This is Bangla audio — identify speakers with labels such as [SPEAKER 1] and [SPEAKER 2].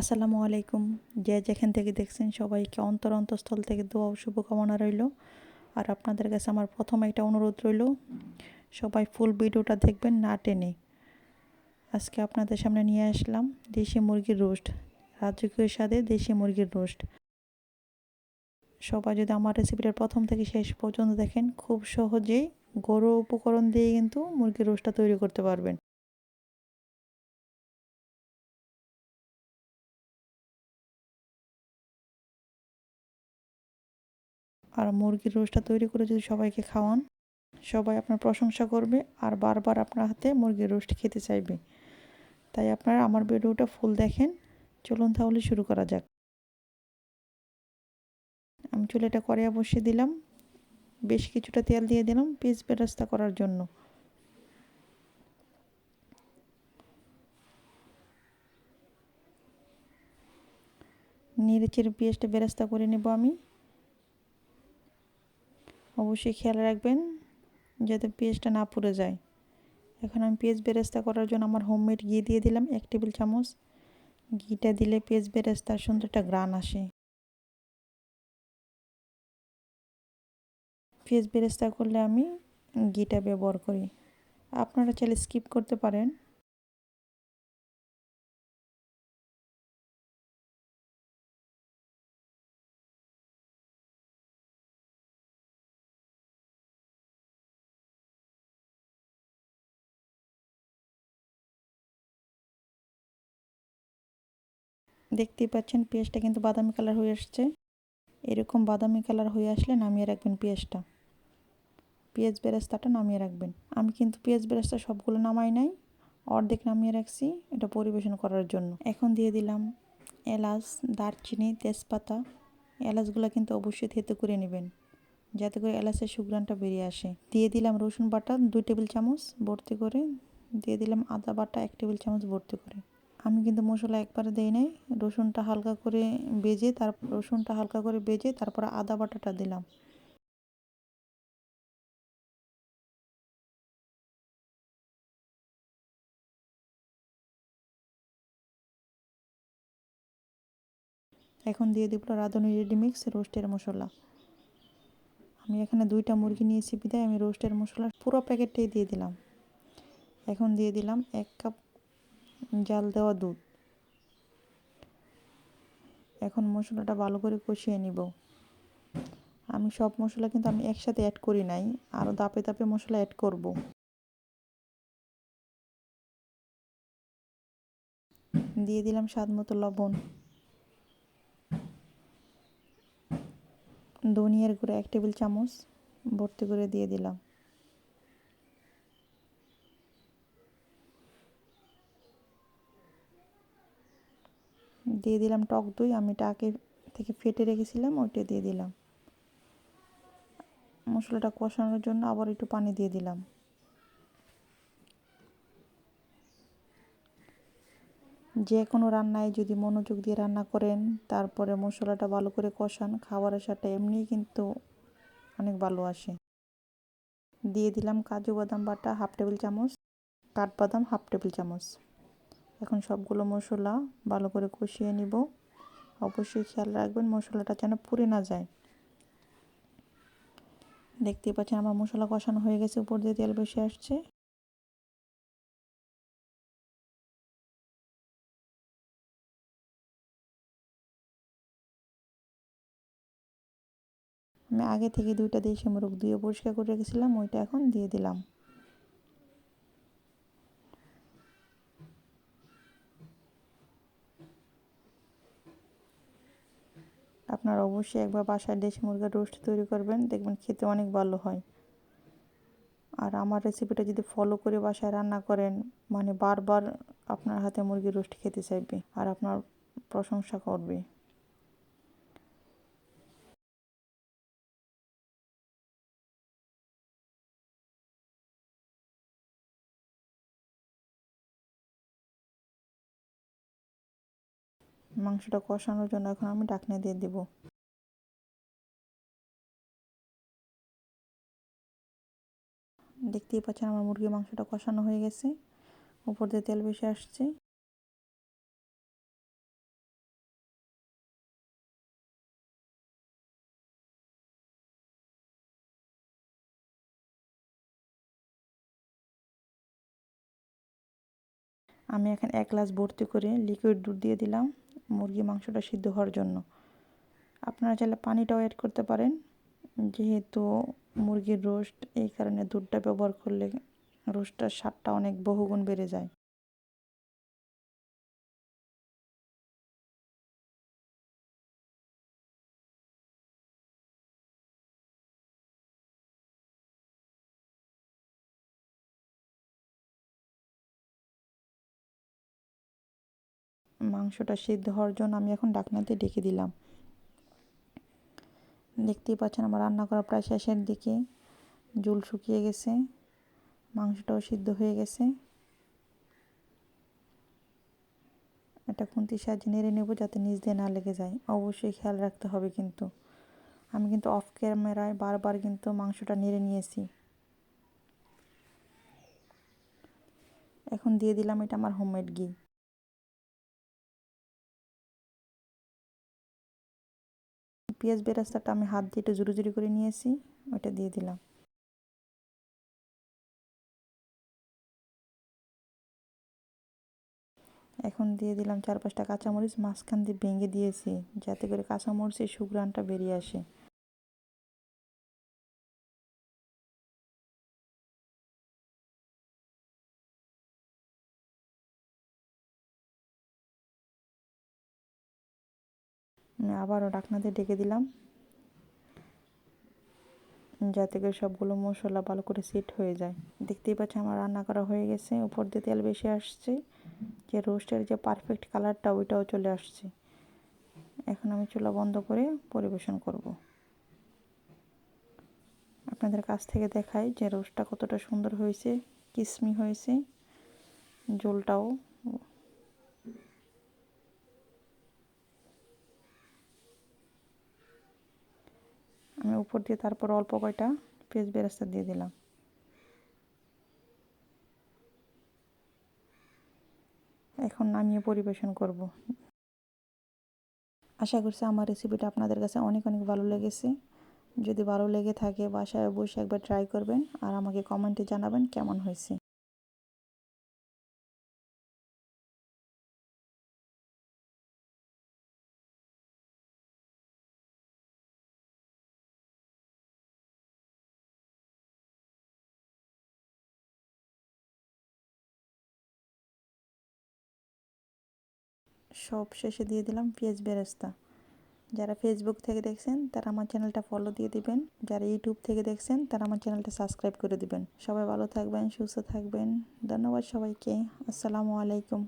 [SPEAKER 1] আসসালামু আলাইকুম। যে যেখান থেকে দেখছেন সবাইকে অন্তর অন্তঃস্থল থেকে দোয়া শুভকামনা রইল। আর আপনাদের কাছে আমার প্রথম একটা অনুরোধ রইল, সবাই ফুল ভিডিওটা দেখবেন না টেনে। আজকে আপনাদের সামনে নিয়ে আসলাম দেশি মুরগির রোস্ট, রাজকীয় স্বাদে দেশি মুরগির রোস্ট। সবাই যদি আমার রেসিপিটার প্রথম থেকে শেষ পর্যন্ত দেখেন, খুব সহজেই গরু উপকরণ দিয়ে কিন্তু মুরগির রোস্টটা তৈরি করতে পারবেন। আর মুরগির রোস্টটা তৈরি করে যদি সবাইকে খাওয়ান, সবাই আপনার প্রশংসা করবে আর বারবার আপনার হাতে মুরগির রোস্ট খেতে চাইবে। তাই আপনারা আমার ভিডিওটা ফুল দেখেন। চলুন তাহলে শুরু করা যাক। আমি চুলেটা কড়াইয়া বসিয়ে দিলাম। বেশ কিছুটা তেল দিয়ে দিলাম পিস বেরাস্তা করার জন্য। নেড়ে চেড়ে পেঁয়াজটা বেরাস্তা করে নেব আমি। অবশ্যই খেয়াল রাখবেন যাতে পেঁয়াজটা না পুড়ে যায়। এখন আমি পেঁয়াজ বেরেস্তা করার জন্য আমার হোমমেড ঘি দিয়ে দিলাম, এক টেবিল চামচ। ঘিটা দিলে পেঁয়াজ বেরেস্তার সুন্দর একটা গ্রান আসে। পেঁয়াজ বেরেস্তা করলে আমি ঘিটা ব্যবহার করি। আপনারা চাইলে স্কিপ করতে পারেন। দেখতেই পাচ্ছেন পেঁয়াজটা কিন্তু বাদামি কালার হয়ে আসছে। এরকম বাদামি কালার হয়ে আসলে নামিয়ে রাখবেন পেঁয়াজটা। পেঁয়াজ বেরেস্তাটা নামিয়ে রাখবেন। আমি কিন্তু পেঁয়াজ বেরেস্তা সবগুলো নামাই নাই, অর্ধেক নামিয়ে রাখছি এটা পরিবেশন করার জন্য। এখন দিয়ে দিলাম এলাচ, দারচিনি, তেজপাতা। এলাচগুলো কিন্তু অবশ্যই থেতে করে নেবেন, যাতে করে এলাচের সুগ্রানটা বেরিয়ে আসে। দিয়ে দিলাম রসুন বাটা, দুই টেবিল চামচ ভর্তি করে। দিয়ে দিলাম আদা বাটা, এক টেবিল চামচ ভর্তি করে। আমি কিন্তু মশলা একবারে দেই নাই। রসুনটা হালকা করে বেজে তারপর রসুনটা হালকা করে বেজে, তারপরে আদা বাটাটা দিলাম। এখন দিয়ে দিব রাঁধুনি রেডিমিক্স রোস্টের মশলা। আমি এখানে দুইটা মুরগি নিয়েছি বিদায়, আমি রোস্টের মশলা পুরো প্যাকেটটাই দিয়ে দিলাম। এখন দিয়ে দিলাম এক কাপ জাল দেওয়া দুধ। এখন মশলাটা ভালো করে কষিয়ে নিব। আমি সব মশলা কিন্তু আমি একসাথে অ্যাড করি নাই আরও দাপে দাপে মশলা অ্যাড করব। দিয়ে দিলাম স্বাদ মতো লবণ। ধনিয়ার গুঁড়ো এক টেবিল চামচ ভর্তি করে দিয়ে দিলাম। দিয়ে দিলাম টক দই, আমি টাকে থেকে ফেটে রেখেছিলাম, ওইটা দিয়ে দিলাম। মশলাটা কষানোর জন্য আবার একটু পানি দিয়ে দিলাম। যে কোনো রান্নায় যদি মনোযোগ দিয়ে রান্না করেন, তারপরে মশলাটা ভালো করে কষান, খাবারের সাথে এমনিই কিন্তু অনেক ভালো আসে। দিয়ে দিলাম কাজু বাদাম বাটা হাফ টেবিল চামচ কাঠবাদাম হাফ টেবিল চামচ। এখন সবগুলো মশলা ভালো করে কষিয়ে নিব। অবশ্যই খেয়াল রাখবেন মশলাটা যেন পুড়ে না যায়। দেখতেই পাচ্ছেন আমার মশলা কষানো হয়ে গেছে, উপর দিয়ে তেল বেশি আসছে। আমি আগে থেকে দুইটা দেশি মুরগ দিয়ে পরিষ্কার করে রেখেছিলাম, ওইটা এখন দিয়ে দিলাম। আপনারা অবশ্যই একবার বাসায় দেশি মুরগির রোস্ট তৈরি করবেন, দেখবেন খেতে অনেক ভালো হয়। আর আমার রেসিপিটা যদি ফলো করে বাসায় রান্না করেন মানে বারবার আপনার হাতে মুরগির রোস্ট খেতে চাইবে, আর আপনার প্রশংসা করবে। মাংসটা কষানোর জন্য এখন আমি ডাকনা দিয়ে দেবো। দেখতেই পাচ্ছেন আমার মুরগির মাংসটা কষানো হয়ে গেছে। উপর দিয়ে তেল বেশি আসছে। আমি এখন এক গ্লাস ভর্তি করে লিকুইড দুধ দিয়ে দিলাম। মুরগি মাংসটা সিদ্ধ হওয়ার জন্য। আপনারা চাইলে পানিটাও অ্যাড করতে পারেন। যেহেতু মুরগির রোস্ট এই কারণে দুধটা ব্যবহার করলে রোস্টটার স্বাদটা অনেক বহুগুণ বেড়ে যায়। মাংসটা সিদ্ধ হওয়ার জন্য আমি এখন ডাকনাতে ডেকে দিলাম। দেখতেই পাচ্ছেন আমার রান্না করা প্রায় শেষের দিকে। জল শুকিয়ে গেছে, মাংসটাও সিদ্ধ হয়ে গেছে। এটা খুন্তির সাহায্যে নেড়ে নেব যাতে নিচ দিয়ে না লেগে যায়। অবশ্যই খেয়াল রাখতে হবে কিন্তু। আমি কিন্তু অফ ক্যামেরায় বারবার কিন্তু মাংসটা নেড়ে নিয়েছি। এখন দিয়ে দিলাম এটা আমার হোমমেড ঘি। পেঁয়াজ বেরাস্তাটা আমি হাত দিয়ে একটু জুড়ি জুড়ি করে নিয়েছি ওটা দিয়ে দিলাম। এখন দিয়ে দিলাম চার পাঁচটা কাঁচামরিচ, মাঝখান দিয়ে ভেঙে দিয়েছি, যাতে করে কাঁচামরিচের সুগ্রানটা বেরিয়ে আসে। আবারও ডাকনা দিয়ে ডেকে দিলাম। যাতে করে সবগুলো মশলা ভালো করে সেট হয়ে যায়। দেখতেই পাচ্ছি আমার রান্না করা হয়ে গেছে। উপর দিয়ে তেল বেশি আসছে। যে রোস্টের যে পারফেক্ট কালারটা ওইটাও চলে আসছে। এখন আমি চুলা বন্ধ করে পরিবেশন করব। আপনাদের কাছ থেকে দেখাই যে রোস্টটা কতটা সুন্দর হয়েছে, কিসমি হয়েছে জলটাও আমি উপর দিয়ে তারপর অল্প কয়টা পেঁয়াজ বেরাস্তা দিয়ে দিলাম। এখন নামিয়ে পরিবেশন করব। আশা করছি আমার রেসিপিটা আপনাদের কাছে অনেক অনেক ভালো লেগেছে। যদি ভালো লেগে থাকে বাসায় বসে একবার ট্রাই করবেন আর আমাকে কমেন্টে জানাবেন কেমন হয়েছে। সব শেষে দিয়ে দিলাম পেঁয়াজ বেরেস্তা। যারা ফেসবুক থেকে দেখছেন, তারা আমার চ্যানেলটা ফলো দিয়ে দিবেন। যারা ইউটিউব থেকে দেখছেন, তারা আমার চ্যানেলটা সাবস্ক্রাইব করে দিবেন। সবাই ভালো থাকবেন, সুস্থ থাকবেন। ধন্যবাদ সবাইকে। আসসালামু আলাইকুম।